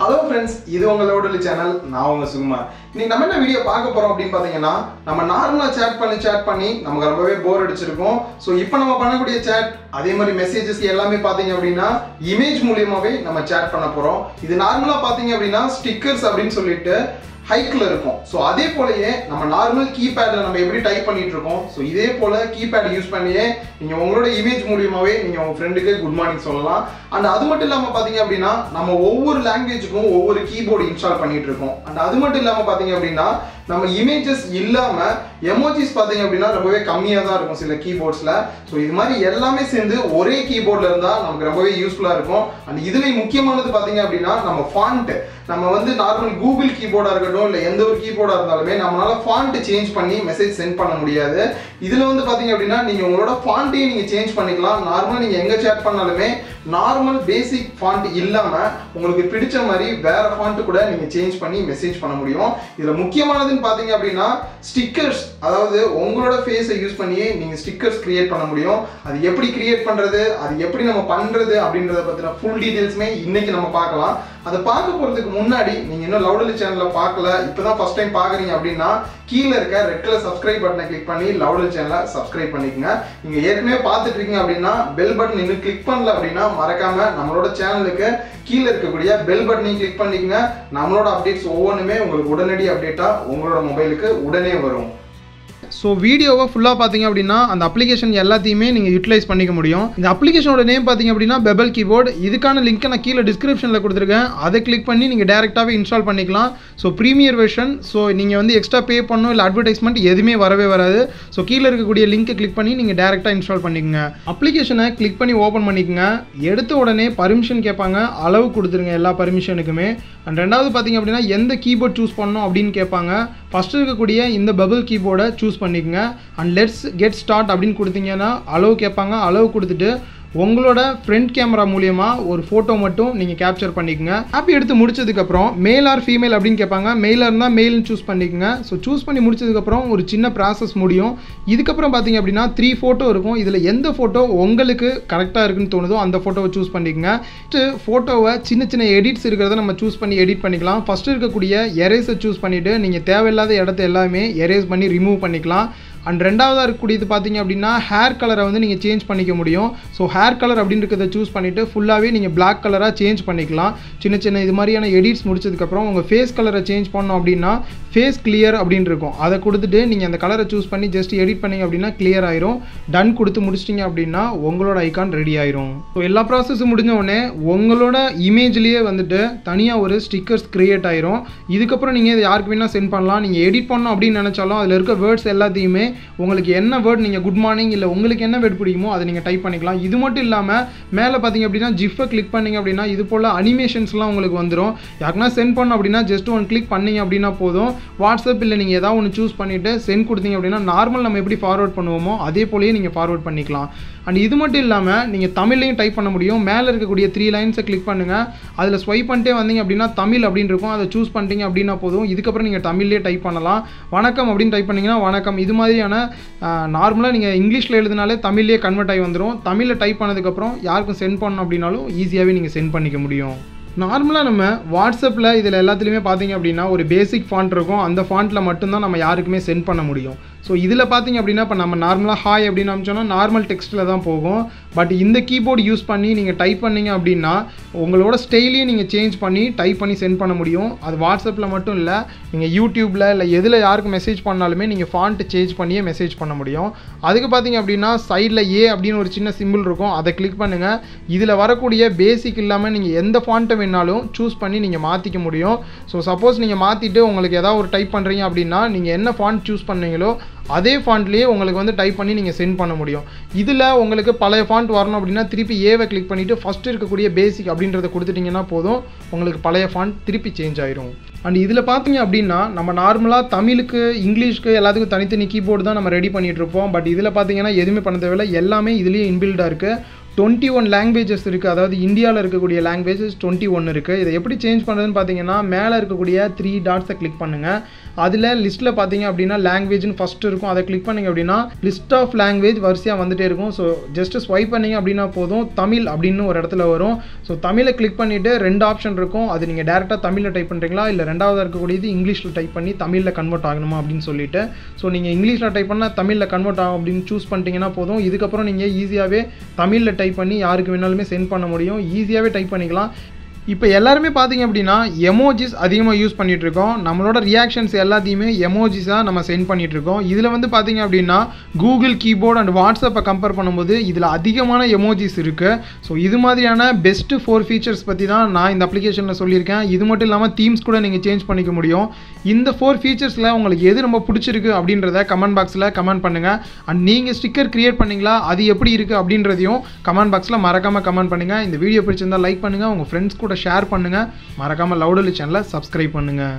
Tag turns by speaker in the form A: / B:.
A: Hello friends இது உங்களோட channel நான் உங்க சுகுமார் இன்னைக்கு நம்ம என்ன வீடியோ பார்க்க போறோம் அப்படின்னு பார்த்தீங்கன்னா நம்ம நார்மலாக சேட் பண்ணி சேட் பண்ணி நமக்கு ரொம்பவே போர் அடிச்சிருக்கும். ஸோ இப்போ நம்ம பண்ணக்கூடிய சேட் அதே மாதிரி மெசேஜஸ் எல்லாமே பார்த்தீங்க அப்படின்னா இமேஜ் மூலியமாவே நம்ம சேட் பண்ண போறோம். இது நார்மலாக பார்த்தீங்க அப்படின்னா ஸ்டிக்கர்ஸ் அப்படின்னு சொல்லிட்டு ஹைக்கில் இருக்கும். ஸோ அதே போலயே நம்ம நார்மல் கீபேடில் நம்ம எப்படி டைப் பண்ணிட்டு இருக்கோம்? ஸோ இதே போல கீபேட் யூஸ் பண்ணியே நீங்கள் உங்களோட இமேஜ் மூலியமாகவே நீங்கள் உங்கள் ஃப்ரெண்டுக்கு குட் மார்னிங் சொல்லலாம். அண்ட் அது மட்டும் இல்லாமல் பார்த்தீங்க அப்படின்னா நம்ம ஒவ்வொரு லாங்குவேஜுக்கும் ஒவ்வொரு கீபோர்டு இன்ஸ்டால் பண்ணிட்டு இருக்கோம். அண்ட் அது மட்டும் இல்லாமல் பார்த்தீங்க அப்படின்னா நம்ம இமேஜஸ் இல்லாமல் எமோஜிஸ் பார்த்தீங்க அப்படின்னா ரொம்பவே கம்மியாக தான் இருக்கும் சில கீபோர்ட்ஸில் ஸோ இது மாதிரி எல்லாமே சேர்ந்து ஒரே கீபோர்டில் இருந்தால் நமக்கு ரொம்பவே யூஸ்ஃபுல்லாக இருக்கும். அண்ட் இதுலேயும் முக்கியமானது பார்த்தீங்க அப்படின்னா நம்ம ஃபாண்ட் நம்ம வந்து நார்மல் கூகுள் கீபோர்டாக இருக்கட்டும் இல்லை எந்த ஒரு கீபோர்டாக இருந்தாலுமே நம்மளால் ஃபாண்ட் சேஞ்ச் பண்ணி மெசேஜ் சென்ட் பண்ண முடியாது. இதில் வந்து பார்த்தீங்க அப்படின்னா நீங்கள் உங்களோட ஃபாண்ட்டையும் நீங்கள் சேஞ்ச் பண்ணிக்கலாம். நார்மலாக நீங்கள் எங்கே சேட் பண்ணாலுமே நார்மல் பேசிக் ஃபாண்ட் இல்லாமல் உங்களுக்கு பிடிச்ச மாதிரி வேற ஃபாண்ட் கூட நீங்கள் சேஞ்ச் பண்ணி மெசேஜ் பண்ண முடியும். இதில் முக்கியமானதுன்னு பார்த்தீங்க அப்படின்னா ஸ்டிக்கர்ஸ் அதாவது உங்களோட ஃபேஸை யூஸ் பண்ணியே நீங்கள் ஸ்டிக்கர்ஸ் கிரியேட் பண்ண முடியும். அது எப்படி கிரியேட் பண்ணுறது அது எப்படி நம்ம பண்ணுறது அப்படின்றத பற்றின ஃபுல் டீட்டெயில்ஸுமே இன்றைக்கி நம்ம பார்க்கலாம். அதை பார்க்க போகிறதுக்கு முன்னாடி நீங்கள் இன்னும் லவுடலி சேனலில் பார்க்கல இப்போ தான் ஃபஸ்ட் டைம் பார்க்குறீங்க அப்படின்னா கீழே இருக்க ரெட் கலர் சப்ஸ்கிரைப் பட்டனை கிளிக் பண்ணி லவுடல் சேனலை சப்ஸ்கிரைப் பண்ணிக்கோங்க. நீங்கள் ஏற்கனவே பார்த்துட்டு இருக்கீங்க அப்படின்னா பெல் பட்டன் இன்னும் கிளிக் பண்ணல அப்படின்னா மறக்காமல் நம்மளோட சேனலுக்கு கீழே இருக்கக்கூடிய பெல் பட்டனையும் கிளிக் பண்ணிக்கங்க. நம்மளோட அப்டேட்ஸ் ஒவ்வொன்றுமே உங்களுக்கு உடனடி அப்டேட்டாக உங்களோட மொபைலுக்கு உடனே வரும்.
B: ஸோ வீடியோவை ஃபுல்லாக பார்த்தீங்க அப்படின்னா அந்த அப்ளிகேஷன் எல்லாத்தையுமே நீங்கள் யூட்டிலைஸ் பண்ணிக்க முடியும். இந்த அப்ளிகேஷனோட நேம் பார்த்தீங்க அப்படின்னா பெபல் கீபோர்டு இதுக்கான லிங்க்கை நான் கீழே டிஸ்கிரிப்ஷனில் கொடுத்துருக்கேன். அதை கிளிக் பண்ணி நீங்கள் டேரெக்டாகவே இன்ஸ்டால் பண்ணிக்கலாம். ஸோ ப்ரீமியர் வெர்ஷன் ஸோ நீங்கள் வந்து எக்ஸ்ட்ரா பே பண்ணணும் இல்லை அட்வர்டைஸ்மெண்ட் எதுவுமே வரவே வராது. ஸோ கீழே இருக்கக்கூடிய லிங்க்கை கிளிக் பண்ணி நீங்கள் டேரெக்டாக இன்ஸ்டால் பண்ணிக்கோங்க. அப்ளிகேஷனை கிளிக் பண்ணி ஓப்பன் பண்ணிக்கோங்க. எடுத்த உடனே பர்மிஷன் கேட்பாங்க. அளவு கொடுத்துருங்க எல்லா பர்மிஷனுக்குமே அண்ட் ரெண்டாவது பார்த்தீங்க அப்படின்னா எந்த கீபோர்ட் சூஸ் பண்ணணும் அப்படின்னு கேட்பாங்க. ஃபஸ்ட்டு இருக்கக்கூடிய இந்த பபிள் கீபோர்டை சூஸ் பண்ணிக்கோங்க. அண்ட் லெட்ஸ் கெட் ஸ்டார்ட் அப்படின்னு கொடுத்தீங்கன்னா அளவு கேட்பாங்க. அளவு கொடுத்துட்டு உங்களோட ஃப்ரண்ட் கேமரா மூலியமாக ஒரு ஃபோட்டோ மட்டும் நீங்கள் கேப்சர் பண்ணிக்கோங்க. ஆப் எடுத்து முடிச்சதுக்கப்புறம் மேல் ஆர் ஃபீமேல் அப்படின்னு கேட்பாங்க. மேலாக இருந்தால் மெயில்னு சூஸ் பண்ணிக்கோங்க. ஸோ சூஸ் பண்ணி முடிச்சதுக்கப்புறம் ஒரு சின்ன ப்ராசஸ் முடியும். இதுக்கப்புறம் பார்த்தீங்க அப்படின்னா த்ரீ ஃபோட்டோ இருக்கும். இதில் எந்த ஃபோட்டோ உங்களுக்கு கரெக்டாக இருக்குன்னு தோணுதோ அந்த ஃபோட்டோவை சூஸ் பண்ணிக்கோங்க. ஃபஸ்ட்டு ஃபோட்டோவை சின்ன சின்ன எடிட்ஸ் இருக்கிறத நம்ம சூஸ் பண்ணி எடிட் பண்ணிக்கலாம். ஃபஸ்ட்டு இருக்கக்கூடிய எரேஸை சூஸ் பண்ணிவிட்டு நீங்கள் தேவையில்லாத இடத்த எல்லாமே எரேஸ் பண்ணி ரிமூவ் பண்ணிக்கலாம். அண்ட் ரெண்டாவதாக இருக்கக்கூடியது பார்த்தீங்க அப்படின்னா ஹேர் கலரை வந்து நீங்கள் சேஞ்ச் பண்ணிக்க முடியும். ஸோ ஹேர் கலர் அப்படின்னு இருக்கிறத சூஸ் பண்ணிவிட்டு ஃபுல்லாகவே நீங்கள் பிளாக் கலராக சேஞ்ச் பண்ணிக்கலாம். சின்ன சின்ன இது மாதிரியான எடிட்ஸ் முடிச்சதுக்கப்புறம் உங்கள் ஃபேஸ் கலரை சேஞ்ச் பண்ணோம் அப்படின்னா ஃபேஸ் கிளியர் அப்படின்னு இருக்கும். அதை கொடுத்துட்டு நீங்கள் அந்த கலரை சூஸ் பண்ணி ஜஸ்ட் எடிட் பண்ணிங்க அப்படின்னா கிளியர் ஆயிரும். டன் கொடுத்து முடிச்சிட்டிங்க அப்படின்னா உங்களோட ஐக்கான் ரெடி ஆயிரும். ஸோ எல்லா ப்ராசஸும் முடிஞ்ச உடனே உங்களோட இமேஜ்லேயே வந்துட்டு தனியாக ஒரு ஸ்டிக்கர்ஸ் க்ரியேட் ஆயிரும். இதுக்கப்புறம் நீங்கள் யாருக்கு வேணால் சென்ட் பண்ணலாம். நீங்கள் எடிட் பண்ணோம் அப்படின்னு நினச்சாலும் அதில் இருக்க வேர்ட்ஸ் எல்லாத்தையுமே உங்களுக்கு என்ன வேர்ட் நீங்கள் குட் மார்னிங் இல்லை உங்களுக்கு என்ன வேர்ட் பிடிக்குமோ அதை நீங்கள் டைப் பண்ணிக்கலாம். இது மட்டும் இல்லாமல் மேலே பார்த்தீங்க அப்படின்னா ஜிஃபை கிளிக் பண்ணிங்க அப்படின்னா இது போல் அனிமேஷன்ஸ்லாம் உங்களுக்கு வந்துடும் யாருக்குன்னா சென்ட் பண்ணோம் அப்படின்னா ஜஸ்ட் ஒன் கிளிக் பண்ணிங்க அப்படின்னா போதும். வாட்ஸ்அப் இல்லை நீங்கள் ஏதாவது ஒன்று சூஸ் பண்ணிவிட்டு சென்ட் கொடுத்தீங்க அப்படின்னா நார்மல் நம்ம எப்படி ஃபார்வர்ட் பண்ணுவோமோ அதே போலயே நீங்கள் ஃபார்வர்ட் பண்ணிக்கலாம். அண்ட் இது மட்டும் இல்லாமல் நீங்கள் தமிழ்லையும் டைப் பண்ண முடியும். மேலே இருக்கக்கூடிய த்ரீ லைன்ஸை கிளிக் பண்ணுங்கள் அதில் ஸ்வைப் பண்ணிட்டே வந்தீங்க அப்படின்னா தமிழ் அப்படின்னு இருக்கும். அதை சூஸ் பண்ணிட்டீங்க அப்படின்னா போதும். இதுக்கப்புறம் நீங்கள் தமிழ்லேயே டைப் பண்ணலாம். வணக்கம் அப்படின்னு டைப் பண்ணிங்கன்னா வணக்கம். இது மாதிரியான நார்மலாக நீங்கள் இங்கிலீஷில் எழுதினாலே தமிழ்லேயே கன்வெர்ட் ஆகி வந்துடும் தமிழில் டைப் பண்ணதுக்கப்புறம் யாருக்கும் சென்ட் பண்ணணும் அப்படின்னாலும் ஈஸியாகவே நீங்கள் சென்ட் பண்ணிக்க முடியும். நார்மலாக நம்ம வாட்ஸ்அப்பில் இதில் எல்லாத்துலேயுமே பார்த்தீங்க அப்படின்னா ஒரு பேசிக் ஃபாண்ட் இருக்கும். அந்த ஃபாண்ட்டில் மட்டும்தான் நம்ம யாருக்குமே சென்ட் பண்ண முடியும். ஸோ இதில் பார்த்தீங்க அப்படின்னா இப்போ நம்ம நார்மலாக ஹாய் அப்படின்னு அமிச்சோன்னா நார்மல் டெக்ஸ்ட்டில் தான் போகும். பட் இந்த கீபோர்டு யூஸ் பண்ணி நீங்கள் டைப் பண்ணீங்க அப்படின்னா உங்களோட ஸ்டைலையும் நீங்கள் சேஞ்ச் பண்ணி டைப் பண்ணி சென்ட் பண்ண முடியும். அது வாட்ஸ்அப்பில் மட்டும் இல்லை நீங்கள் யூடியூப்பில் இல்லை எதில் யாருக்கு மெசேஜ் பண்ணாலுமே நீங்கள் ஃபாண்ட் சேஞ்ச் பண்ணியே மெசேஜ் பண்ண முடியும். அதுக்கு பார்த்தீங்க அப்படின்னா சைடில் ஏ அப்படின்னு ஒரு சின்ன சிம்பிள் இருக்கும். அதை கிளிக் பண்ணுங்கள் இதில் வரக்கூடிய பேசிக் இல்லாமல் நீங்கள் எந்த ஃபாண்ட்டை வேணாலும் சூஸ் பண்ணி நீங்கள் மாற்றிக்க முடியும். ஸோ சப்போஸ் நீங்கள் மாற்றிட்டு உங்களுக்கு ஏதாவது ஒரு டைப் பண்ணுறீங்க அப்படின்னா நீங்கள் என்ன ஃபாண்ட் சூஸ் பண்ணீங்களோ அதே ஃபாண்ட்லேயே உங்களுக்கு வந்து டைப் பண்ணி நீங்கள் சென்ட் பண்ண முடியும். இதில் உங்களுக்கு பழைய ஃபாண்ட் வரணும் அப்படின்னா திருப்பி ஏவை கிளிக் பண்ணிவிட்டு ஃபஸ்ட்டு இருக்கக்கூடிய பேசிக் அப்படின்றத கொடுத்துட்டிங்கன்னா போதும். உங்களுக்கு பழைய ஃபாண்ட் திருப்பி சேஞ்ச் ஆயிரும். அண்ட் இதில் பார்த்தீங்க அப்படின்னா நம்ம நார்மலாக தமிழுக்கு இங்கிலீஷ்க்கு எல்லாத்துக்கும் தனித்தனி கீபோர்டு தான் நம்ம ரெடி பண்ணிகிட்ருப்போம் பட் இதில் பார்த்தீங்கன்னா எதுவுமே பண்ண தேவையில்லை. எல்லாமே இதுலேயே இன்பில்டாக இருக்குது டுவெண்ட்டி ஒன் லாங்குவேஜஸ் இருக்குது அதாவது இந்தியாவில் இருக்கக்கூடிய லாங்குவேஜஸ் டுவெண்ட்டி ஒன் இருக்குது இதை எப்படி சேஞ்ச் பண்ணுறதுன்னு பார்த்தீங்கன்னா மேலே இருக்கக்கூடிய த்ரீ டாட்ஸை கிளிக் பண்ணுங்கள் அதில் லிஸ்ட்டில் பார்த்தீங்க அப்படின்னா லாங்குவேஜ்னு ஃபஸ்ட்டு இருக்கும். அதை கிளிக் பண்ணிங்க அப்படின்னா லிஸ்ட் ஆஃப் லாங்குவேஜ் வரிசையாக வந்துட்டே இருக்கும். ஸோ ஜஸ்ட் ஸ்வைப் பண்ணிங்க அப்படின்னா போதும். தமிழ் அப்படின்னு ஒரு இடத்துல வரும். ஸோ தமிழை கிளிக் பண்ணிவிட்டு ரெண்டு ஆப்ஷன் இருக்கும். அது நீங்கள் டேரெக்டாக தமிழில் டைப் பண்ணுறீங்களா இல்லை ரெண்டாவது இருக்கக்கூடியது இங்கிலீஷில் டைப் பண்ணி தமிழில் கன்வெர்ட் ஆகணுமா அப்படின்னு சொல்லிட்டு. ஸோ நீங்கள் இங்கிலீஷில் டைப் பண்ணால் தமிழில் கன்வெர்ட் ஆகும் அப்படின்னு சூஸ் பண்ணிட்டீங்கன்னா போதும். இதுக்கப்புறம் நீங்கள் ஈஸியாகவே தமிழில் டைப் பண்ணி யாருக்கு வேணாலுமே சென்ட் பண்ண முடியும். ஈஸியாகவே டைப் பண்ணிக்கலாம். இப்போ எல்லாருமே பார்த்தீங்க அப்படின்னா எமோஜிஸ் அதிகமாக யூஸ் பண்ணிகிட்ருக்கோம் இருக்கோம் நம்மளோட ரியாக்ஷன்ஸ் எல்லாத்தையுமே எமோஜிஸாக நம்ம சென்ட் பண்ணிகிட்ருக்கோம் இருக்கோம் இதில் வந்து பார்த்தீங்க அப்படின்னா கூகுள் கீபோர்ட் அண்ட் வாட்ஸ்அப்பை கம்பேர் பண்ணும்போது இதில் அதிகமான எமோஜிஸ் இருக்குது ஸோ இது மாதிரியான பெஸ்ட்டு ஃபோர் ஃபீச்சர்ஸ் பற்றி தான் நான் இந்த அப்ளிகேஷனில் சொல்லியிருக்கேன். இது மட்டும் இல்லாமல் தீம்ஸ் கூட நீங்கள் சேஞ்ச் பண்ணிக்க முடியும். இந்த ஃபோர் ஃபீச்சர்ஸில் உங்களுக்கு எது ரொம்ப பிடிச்சிருக்கு அப்படின்றத கமெண்ட் பாக்ஸில் கமெண்ட் பண்ணுங்கள் அண்ட் நீங்கள் ஸ்டிக்கர் கிரியேட் பண்ணிங்களா அது எப்படி இருக்குது அப்படின்றதையும் கமெண்ட் பாக்ஸில் மறக்காமல் கமெண்ட் பண்ணுங்கள் இந்த வீடியோ பிடிச்சிருந்தால் லைக் பண்ணுங்கள் உங்கள் ஃப்ரெண்ட்ஸ் கூட ஷேர் பண்ணுங்கள் மறக்காமல் லவுடலி சேனலை சப்ஸ்கிரைப் பண்ணுங்கள்